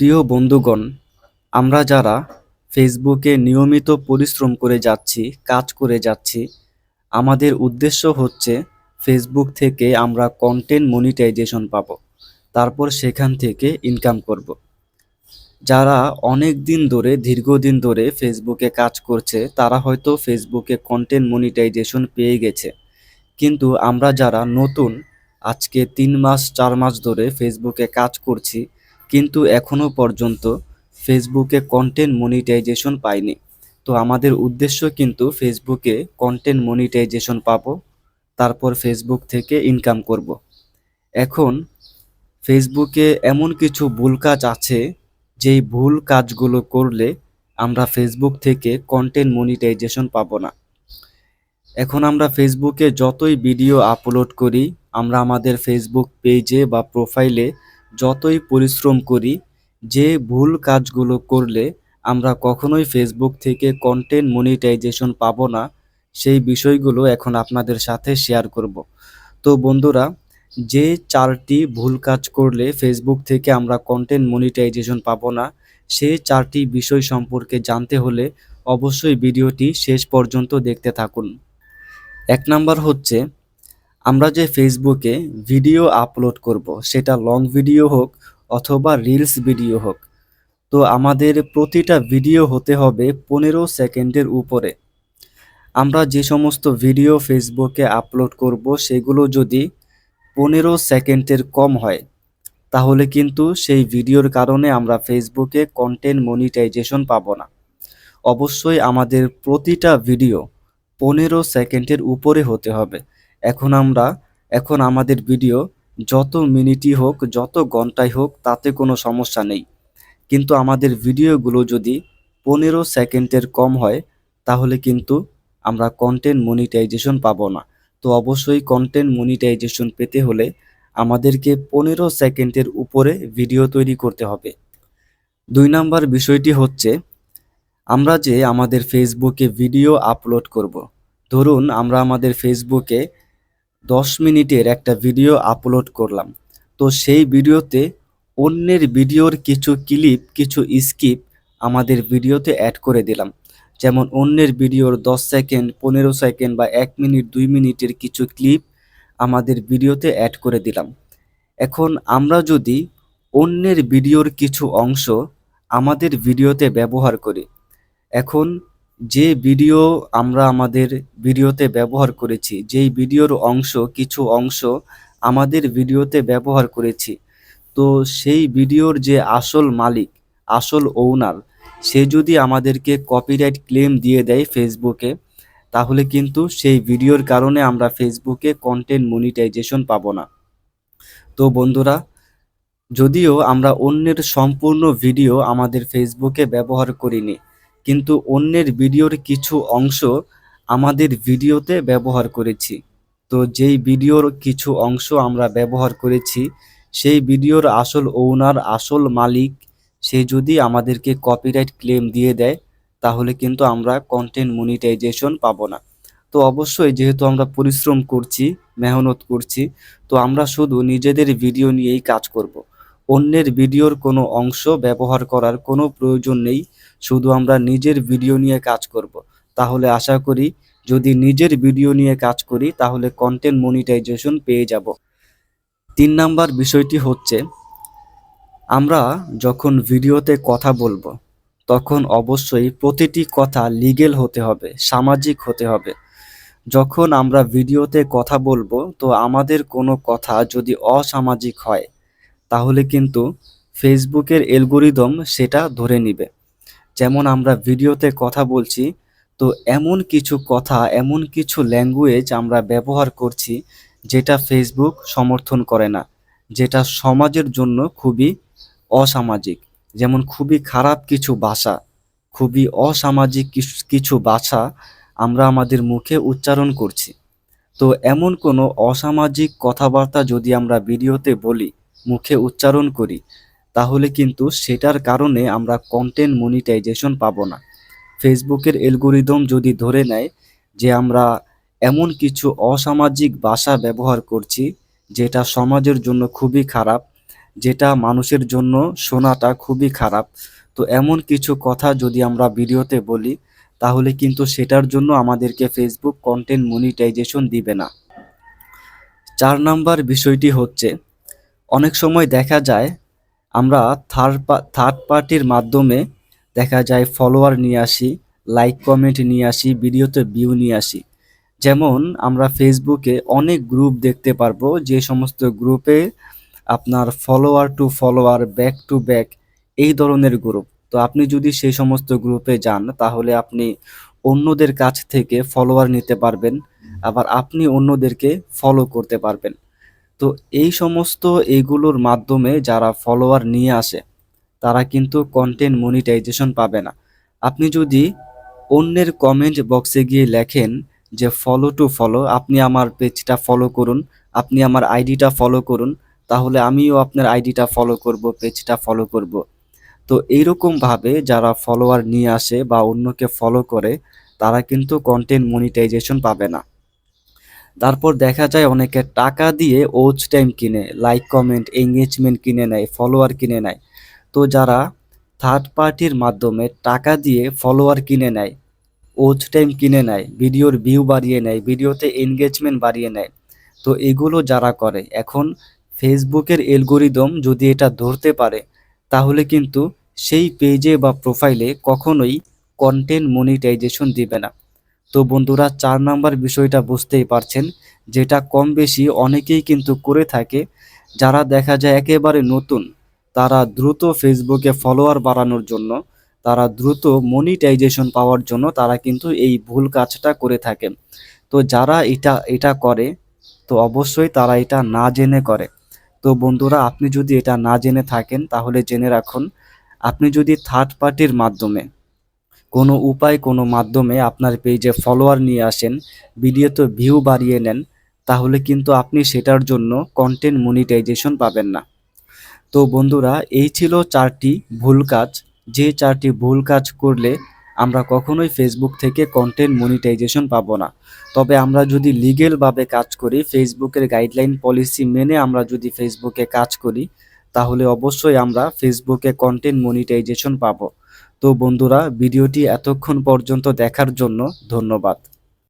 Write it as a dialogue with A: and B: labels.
A: প্রিয় বন্ধুগণ, আমরা যারা ফেসবুকে নিয়মিত পরিশ্রম করে যাচ্ছি, কাজ করে যাচ্ছি, আমাদের উদ্দেশ্য হচ্ছে ফেসবুক থেকে আমরা কন্টেন্ট মনিটাইজেশন পাবো, তারপর সেখান থেকে ইনকাম করব। যারা অনেক দিন ধরে, দীর্ঘদিন ধরে ফেসবুকে কাজ করছে, তারা হয়তো ফেসবুকে কন্টেন্ট মনিটাইজেশন পেয়ে গেছে কিন্তু আমরা যারা নতুন, আজকে তিন মাস, চার মাস ধরে ফেসবুকে কাজ করছি কিন্তু এখনও পর্যন্ত ফেসবুকে কন্টেন্ট মনিটাইজেশন পাইনি তো আমাদের উদ্দেশ্য কিন্তু ফেসবুকে কন্টেন্ট মনিটাইজেশন পাবো, তারপর ফেসবুক থেকে ইনকাম করব। এখন ফেসবুকে এমন কিছু ভুল কাজ আছে, যেই ভুল কাজগুলো করলে আমরা ফেসবুক থেকে কন্টেন্ট মনিটাইজেশন পাবো না এখন আমরা ফেসবুকে যতই ভিডিও আপলোড করি, আমরা আমাদের ফেসবুক পেজে বা প্রোফাইলে যতই পরিশ্রম করি, যে ভুল কাজগুলো করলে আমরা কখনোই ফেসবুক থেকে কন্টেন্ট মনিটাইজেশন পাবো না, সেই বিষয়গুলো এখন আপনাদের সাথে শেয়ার করব। তো বন্ধুরা, যে চারটি ভুল কাজ করলে ফেসবুক থেকে আমরা কন্টেন্ট মনিটাইজেশন পাবো না সেই চারটি বিষয় সম্পর্কে জানতে হলে অবশ্যই ভিডিওটি শেষ পর্যন্ত দেখতে থাকুন। এক নাম্বার হচ্ছে আমরা যে ফেসবুকে ভিডিও আপলোড করব, সেটা লং ভিডিও হোক অথবা রিলস ভিডিও হোক, তো আমাদের প্রতিটা ভিডিও হতে হবে পনেরো সেকেন্ডের উপরে। আমরা যে সমস্ত ভিডিও ফেসবুকে আপলোড করব, সেগুলো যদি পনেরো সেকেন্ডের কম হয়, তাহলে কিন্তু সেই ভিডিওর কারণে আমরা ফেসবুকে কন্টেন্ট মনিটাইজেশন পাবো না। অবশ্যই আমাদের প্রতিটা ভিডিও পনেরো সেকেন্ডের উপরে হতে হবে। এখন আমরা, এখন আমাদের ভিডিও যত মিনিটই হোক, যত ঘন্টাই হোক, তাতে কোনো সমস্যা নেই। কিন্তু আমাদের ভিডিওগুলো যদি পনেরো সেকেন্ডের কম হয়, তাহলে কিন্তু আমরা কন্টেন্ট মনিটাইজেশন পাবো না। তো অবশ্যই কন্টেন্ট মনিটাইজেশন পেতে হলে আমাদেরকে পনেরো সেকেন্ডের উপরে ভিডিও তৈরি করতে হবে। দুই নাম্বার বিষয়টি হচ্ছে, আমরা যে আমাদের ফেসবুকে ভিডিও আপলোড করব। ধরুন আমরা আমাদের ফেসবুকে দশ মিনিটের একটা ভিডিও আপলোড করলাম। তো সেই ভিডিওতে অন্যের ভিডিওর কিছু ক্লিপ কিছু স্কিপ আমাদের ভিডিওতে অ্যাড করে দিলাম। যেমন অন্যের ভিডিওর দশ সেকেন্ড পনেরো সেকেন্ড বা এক মিনিট, দুই মিনিটের কিছু ক্লিপ আমাদের ভিডিওতে অ্যাড করে দিলাম। এখন আমরা যদি অন্যের ভিডিওর কিছু অংশ আমাদের ভিডিওতে ব্যবহার করি। এখন যে ভিডিও আমরা আমাদের ভিডিওতে ব্যবহার করেছি, যেই ভিডিওর অংশ, কিছু অংশ আমাদের ভিডিওতে ব্যবহার করেছি, তো সেই ভিডিওর যে আসল মালিক, আসল ওনার সে যদি আমাদেরকে কপিরাইট ক্লেম দিয়ে দেয় ফেসবুকে তাহলে কিন্তু সেই ভিডিওর কারণে আমরা ফেসবুকে কন্টেন্ট মনিটাইজেশন পাবো না। তো বন্ধুরা, যদিও আমরা অন্যের সম্পূর্ণ ভিডিও আমাদের ফেসবুকে ব্যবহার করিনি কিন্তু অন্যের ভিডিওর কিছু অংশ আমাদের ভিডিওতে ব্যবহার করেছি তো যেই ভিডিওর কিছু অংশ আমরা ব্যবহার করেছি, সেই ভিডিওর আসল ওনার আসল মালিক, সে যদি আমাদেরকে কপিরাইট ক্লেম দিয়ে দেয়, তাহলে কিন্তু আমরা কন্টেন্ট মনিটাইজেশন পাবো না তো অবশ্যই যেহেতু আমরা পরিশ্রম করছি, মেহনত করছি, তো আমরা শুধু নিজেদের ভিডিও নিয়েই কাজ করব। অন্যের ভিডিওর কোনো অংশ ব্যবহার করার কোনো প্রয়োজন নেই শুধু আমরা নিজের ভিডিও নিয়ে কাজ করব। তাহলে আশা করি যদি নিজের ভিডিও নিয়ে কাজ করি, তাহলে কন্টেন্ট মনিটাইজেশন পেয়ে যাব। তিন নাম্বার বিষয়টি হচ্ছে, আমরা যখন ভিডিওতে কথা বলব, তখন অবশ্যই প্রতিটি কথা লিগেল হতে হবে, সামাজিক হতে হবে। যখন আমরা ভিডিওতে কথা বলব, তো আমাদের কোনো কথা যদি অসামাজিক হয়, তাহলে কিন্তু ফেসবুকের এলগোরিদম সেটা ধরে নিবে। যেমন আমরা ভিডিওতে কথা বলছি, তো এমন কিছু কথা, এমন কিছু ল্যাঙ্গুয়েজ আমরা ব্যবহার করছি যেটা ফেসবুক সমর্থন করে না, যেটা সমাজের জন্য খুবই অসামাজিক। যেমন খুবই খারাপ কিছু ভাষা, খুবই অসামাজিক কিছু ভাষা আমরা আমাদের মুখে উচ্চারণ করছি। তো এমন কোনো অসামাজিক কথাবার্তা যদি আমরা ভিডিওতে বলি, মুখে উচ্চারণ করি তাহলে কিন্তু সেটার কারণে আমরা কন্টেন্ট মনিটাইজেশন পাবো না। ফেসবুকের এলগোরিদম যদি ধরে নেয় যে আমরা এমন কিছু অসামাজিক ভাষা ব্যবহার করছি, যেটা সমাজের জন্য খুবই খারাপ, যেটা মানুষের জন্য শোনাটা খুবই খারাপ, তো এমন কিছু কথা যদি আমরা ভিডিওতে বলি, তাহলে কিন্তু সেটার জন্য আমাদেরকে ফেসবুক কন্টেন্ট মনিটাইজেশন দিবে না। চার নাম্বার বিষয়টি হচ্ছে, অনেক সময় দেখা যায় আমরা থার্ড থার্ড পার্টির মাধ্যমে দেখা যায় ফলোয়ার নিয়ে আসি লাইক কমেন্ট নিয়ে আসি ভিডিওতে ভিউ নিয়ে আসি। যেমন আমরা ফেসবুকে অনেক গ্রুপ দেখতে পারব, যে সমস্ত গ্রুপে আপনার follower to follower back to back এই ধরনের গ্রুপ তো আপনি যদি সেই সমস্ত গ্রুপে যান, তাহলে আপনি অন্যদের কাছ থেকে ফলোয়ার নিতে পারবেন, আবার আপনি অন্যদেরকে ফলো করতে পারবেন। তো এই সমস্ত এইগুলোর মাধ্যমে যারা ফলোয়ার নিয়ে আসে, তারা কিন্তু কন্টেন্ট মনিটাইজেশন পাবে না। আপনি যদি অন্যের কমেন্ট বক্সে গিয়ে লেখেন যে ফলো টু ফলো আপনি আমার পেজটা ফলো করুন, আপনি আমার আইডিটা ফলো করুন, তাহলে আমিও আপনার আইডিটা ফলো করব পেজটা ফলো করব। তো এইরকমভাবে যারা ফলোয়ার নিয়ে আসে বা অন্যকে ফলো করে, তারা কিন্তু কন্টেন্ট মনিটাইজেশন পাবে না। তারপর দেখা যায় অনেকে টাকা দিয়ে ওচ টাইম কিনে লাইক কমেন্ট এঙ্গেজমেন্ট কিনে নেয় ফলোয়ার কিনে নেয়। তো যারা থার্ড পার্টির মাধ্যমে টাকা দিয়ে ফলোয়ার কিনে নেয় ওচ টাইম কিনে নেয় ভিডিওর ভিউ বাড়িয়ে নেয় ভিডিওতে এনগেজমেন্ট বাড়িয়ে নেয়, তো এগুলো যারা করে, এখন ফেসবুকের এলগোরিদম যদি এটা ধরতে পারে, তাহলে কিন্তু সেই পেজে বা প্রোফাইলে কখনোই কন্টেন্ট মনিটাইজেশন দিবে না। তো বন্ধুরা চার নাম্বার বিষয়টা বুঝতেই পারছেন, যেটা কম বেশি অনেকেই কিন্তু করে থাকে। যারা দেখা যায় একেবারে নতুন, তারা দ্রুত ফেসবুকে ফলোয়ার বাড়ানোর জন্য, তারা দ্রুত মনিটাইজেশন পাওয়ার জন্য তারা কিন্তু এই ভুল কাজটা করে থাকে। তো যারা এটা এটা করে, তো অবশ্যই তারা এটা না জেনে করে। তো বন্ধুরা, আপনি যদি এটা না জেনে থাকেন, তাহলে জেনে রাখুন, আপনি যদি থার্ড পার্টির মাধ্যমে কোনো উপায়, কোনো মাধ্যমে আপনার পেজে ফলোয়ার নিয়ে আসেন ভিডিওতে ভিউ বাড়িয়ে নেন, তাহলে কিন্তু আপনি সেটার জন্য কন্টেন্ট মনিটাইজেশন পাবেন না। তো বন্ধুরা, এই ছিল চারটি ভুল কাজ। যে চারটি ভুল কাজ করলে আমরা কখনোই ফেসবুক থেকে কন্টেন্ট মনিটাইজেশন পাবো না। তবে আমরা যদি লিগেলভাবে কাজ করি ফেসবুকের গাইডলাইন পলিসি মেনে আমরা যদি ফেসবুকে কাজ করি, তাহলে অবশ্যই আমরা ফেসবুকে কন্টেন্ট মনিটাইজেশন পাবো। তো বন্ধুরা ভিডিওটি এতক্ষণ পর্যন্ত দেখার জন্য ধন্যবাদ।